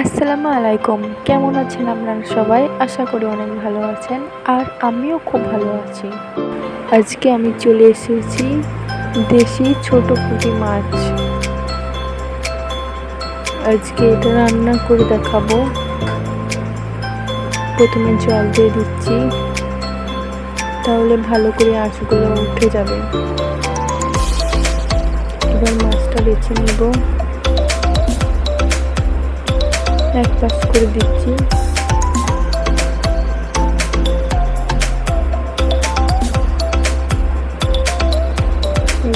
আসসালামু আলাইকুম। কেমন আছেন আপনারা সবাই? আশা করি অনেক ভালো আছেন। আর আমিও খুব ভালো আছি। আজকে আমি চলে এসেছি দেশি ছোট পুঁটি মাছ। আজকে এটা রান্না করে দেখাবো। প্রথমে জল দিয়ে দিচ্ছি। তাহলে ভালো করে আঁচগুলো উঠে যাবে। এবার মাছটা বেছে নেব। এক পাশ করে দিচ্ছি।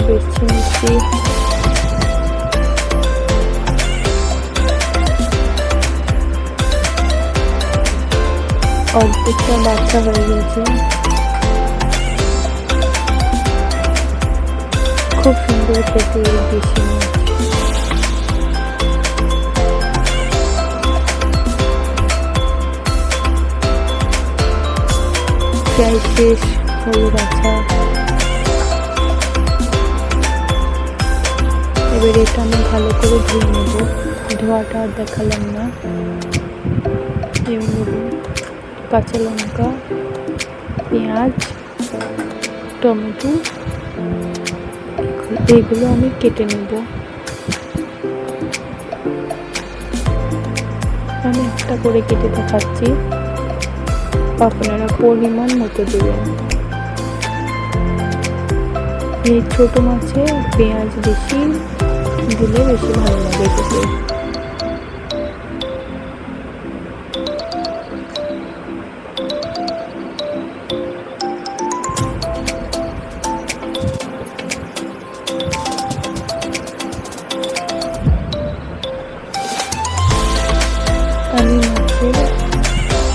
বেছে নিচ্ছি। অর্ধেকটা বাচ্চা হয়ে গেছে। খুব সুন্দর খেতে বেশি। প্রায় শেষ হলুদ আচা এবার এটা আমি ভালো করে ধুয়ে নেব। ধোয়াটা আর দেখালাম না। কাঁচা লঙ্কা, পেঁয়াজ, টমেটো। এগুলো আমি কেটে নেব। আমি একটা করে কেটে দেখাচ্ছি। আপনারা পরিমাণ মতো দেবেন। এই ছোট মাছে পেঁয়াজ বেশি দিলে বেশি ভালো লাগে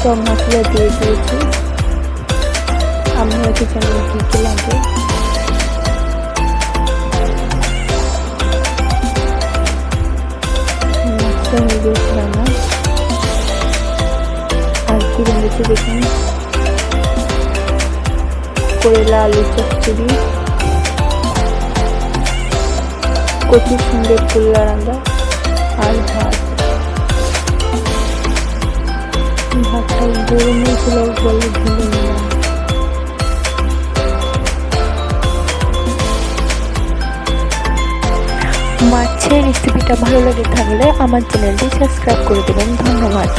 সব মশলা দিয়ে দিয়েছি। আপনারা কি জানেন কী কী লাগে কি চচ্চড়ি। কচুর সুন্দর কুল্লা রান্না আর ভাত। বলে ভুলে নিলাম মাছের রেসিপিটা ভালো লেগে থাকলে আমার চ্যানেলটি সাবস্ক্রাইব করে দেবেন। ধন্যবাদ।